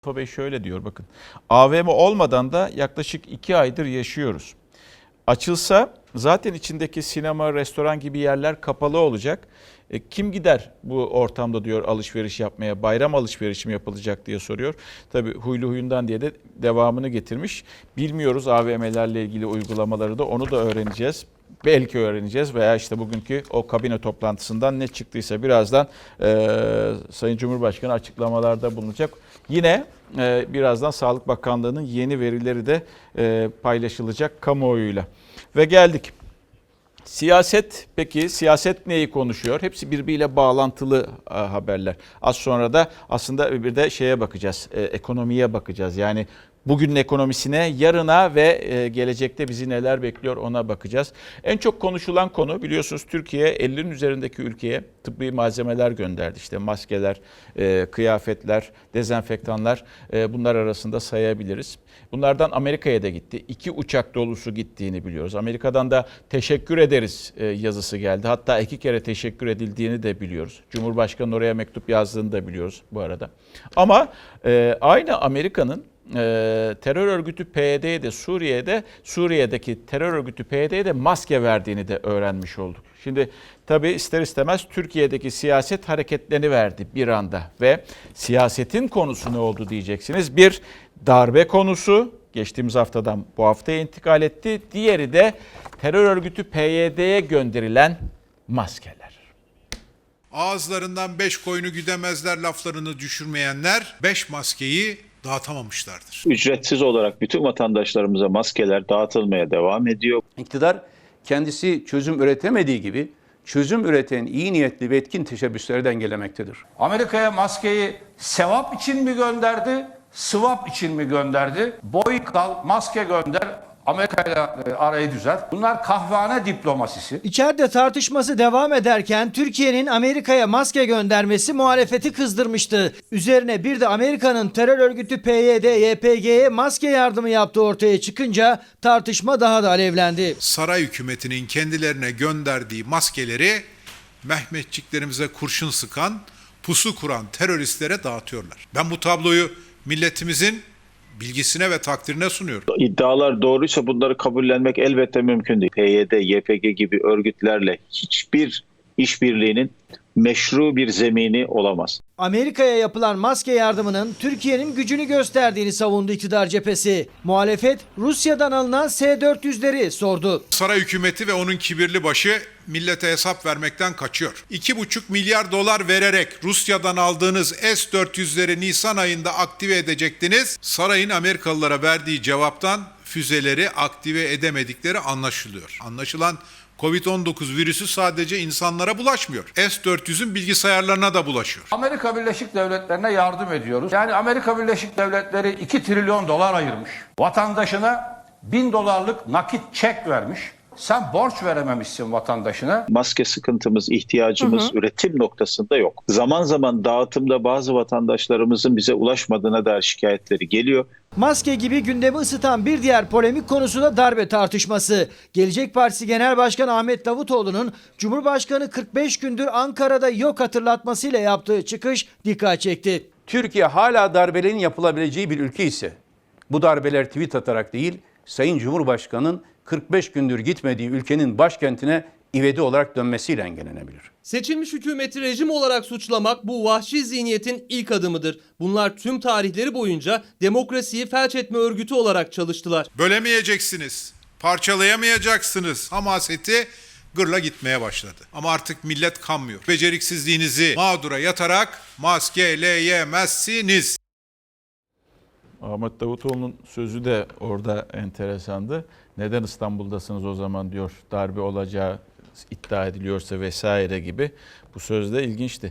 Mustafa Bey şöyle diyor bakın. AVM olmadan da yaklaşık iki aydır yaşıyoruz. Açılsa zaten içindeki sinema, restoran gibi yerler kapalı olacak. E, kim gider bu ortamda diyor alışveriş yapmaya, bayram alışverişi mi yapılacak diye soruyor. Tabii huylu huyundan diye de devamını getirmiş. Bilmiyoruz AVM'lerle ilgili uygulamaları da onu da öğreneceğiz. Belki öğreneceğiz veya işte bugünkü o kabine toplantısından ne çıktıysa birazdan e, Sayın Cumhurbaşkanı açıklamalarda bulunacak. Yine e, birazdan Sağlık Bakanlığı'nın yeni verileri de e, paylaşılacak kamuoyuyla. Ve geldik. Siyaset peki siyaset neyi konuşuyor? Hepsi birbiriyle bağlantılı e, haberler. Az sonra da aslında bir de şeye bakacağız. e, ekonomiye bakacağız. Yani bugünün ekonomisine, yarına ve e, gelecekte bizi neler bekliyor ona bakacağız. En çok konuşulan konu biliyorsunuz Türkiye 50'nin üzerindeki ülkeye tıbbi malzemeler gönderdi. İşte maskeler, e, kıyafetler, dezenfektanlar e, bunlar arasında sayabiliriz. Bunlardan Amerika'ya da gitti. İki uçak dolusu gittiğini biliyoruz. Amerika'dan da teşekkür ederiz yazısı geldi. Hatta iki kere teşekkür edildiğini de biliyoruz. Cumhurbaşkanı oraya mektup yazdığını da biliyoruz bu arada. Ama aynı Amerika'nın e, terör örgütü PYD'ye de Suriye'de Suriye'deki terör örgütü PYD'ye de maske verdiğini de öğrenmiş olduk. Şimdi tabii ister istemez Türkiye'deki siyaset hareketlerini verdi bir anda ve siyasetin konusu ne oldu diyeceksiniz. Bir darbe konusu geçtiğimiz haftadan bu haftaya intikal etti. Diğeri de terör örgütü PYD'ye gönderilen maskeler. Ağızlarından beş koyunu güdemezler laflarını düşürmeyenler beş maskeyi dağıtamamışlardır. ücretsiz olarak bütün vatandaşlarımıza maskeler dağıtılmaya devam ediyor. İktidar kendisi çözüm üretemediği gibi çözüm üreten iyi niyetli ve etkin teşebbüsleri dengelemektedir. Amerika'ya maskeyi sevap için mi gönderdi, swap için mi gönderdi? Boy kal, maske gönder, Amerika'yla e, arayı düzelt. Bunlar kahvehane diplomasisi. İçeride tartışması devam ederken Türkiye'nin Amerika'ya maske göndermesi muhalefeti kızdırmıştı. Üzerine bir de Amerika'nın terör örgütü PYD, YPG'ye maske yardımı yaptığı ortaya çıkınca tartışma daha da alevlendi. Saray hükümetinin kendilerine gönderdiği maskeleri Mehmetçiklerimize kurşun sıkan, pusu kuran teröristlere dağıtıyorlar. Ben bu tabloyu milletimizin bilgisine ve takdirine sunuyorum. İddialar doğruysa bunları kabullenmek elbette mümkün değil. PYD, YPG gibi örgütlerle hiçbir işbirliğinin meşru bir zemini olamaz. Amerika'ya yapılan maske yardımının Türkiye'nin gücünü gösterdiğini savundu iktidar cephesi. Muhalefet Rusya'dan alınan S-400'leri sordu. Saray hükümeti ve onun kibirli başı millete hesap vermekten kaçıyor. 2,5 milyar dolar vererek Rusya'dan aldığınız S-400'leri Nisan ayında aktive edecektiniz. Sarayın Amerikalılara verdiği cevaptan füzeleri aktive edemedikleri anlaşılıyor. Anlaşılan Covid-19 virüsü sadece insanlara bulaşmıyor. S-400'ün bilgisayarlarına da bulaşıyor. Amerika Birleşik Devletleri'ne yardım ediyoruz. Yani Amerika Birleşik Devletleri 2 trilyon dolar ayırmış. Vatandaşına 1000 dolarlık nakit çek vermiş. Sen borç verememişsin vatandaşına. Maske sıkıntımız, ihtiyacımız üretim noktasında yok. Zaman zaman dağıtımda bazı vatandaşlarımızın bize ulaşmadığına dair şikayetleri geliyor. Maske gibi gündemi ısıtan bir diğer polemik konusu da darbe tartışması. Gelecek Partisi Genel Başkanı Ahmet Davutoğlu'nun Cumhurbaşkanı 45 gündür Ankara'da yok hatırlatmasıyla yaptığı çıkış dikkat çekti. Türkiye hala darbelerin yapılabileceği bir ülke ise bu darbeler tweet atarak değil Sayın Cumhurbaşkanı'nın 45 gündür gitmediği ülkenin başkentine ivedi olarak dönmesiyle engellenebilir. Seçilmiş hükümeti rejim olarak suçlamak bu vahşi zihniyetin ilk adımıdır. Bunlar tüm tarihleri boyunca demokrasiyi felç etme örgütü olarak çalıştılar. Bölemeyeceksiniz, parçalayamayacaksınız. Hamaseti gırla gitmeye başladı. Ama artık millet kanmıyor. Beceriksizliğinizi mağdura yatarak maskeleyemezsiniz. Ahmet Davutoğlu'nun sözü de orada enteresandı. Neden İstanbul'dasınız o zaman diyor darbe olacağı iddia ediliyorsa vesaire gibi. Bu söz de ilginçti.